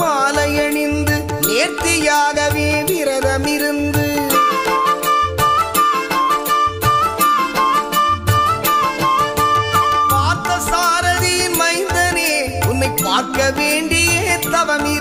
மாலையணிந்து நேர்த்தியாகவே விரதமிருந்து. பார்த்த சாரதியின் மைந்தனே உன்னை பார்க்க வேண்டிய தவமி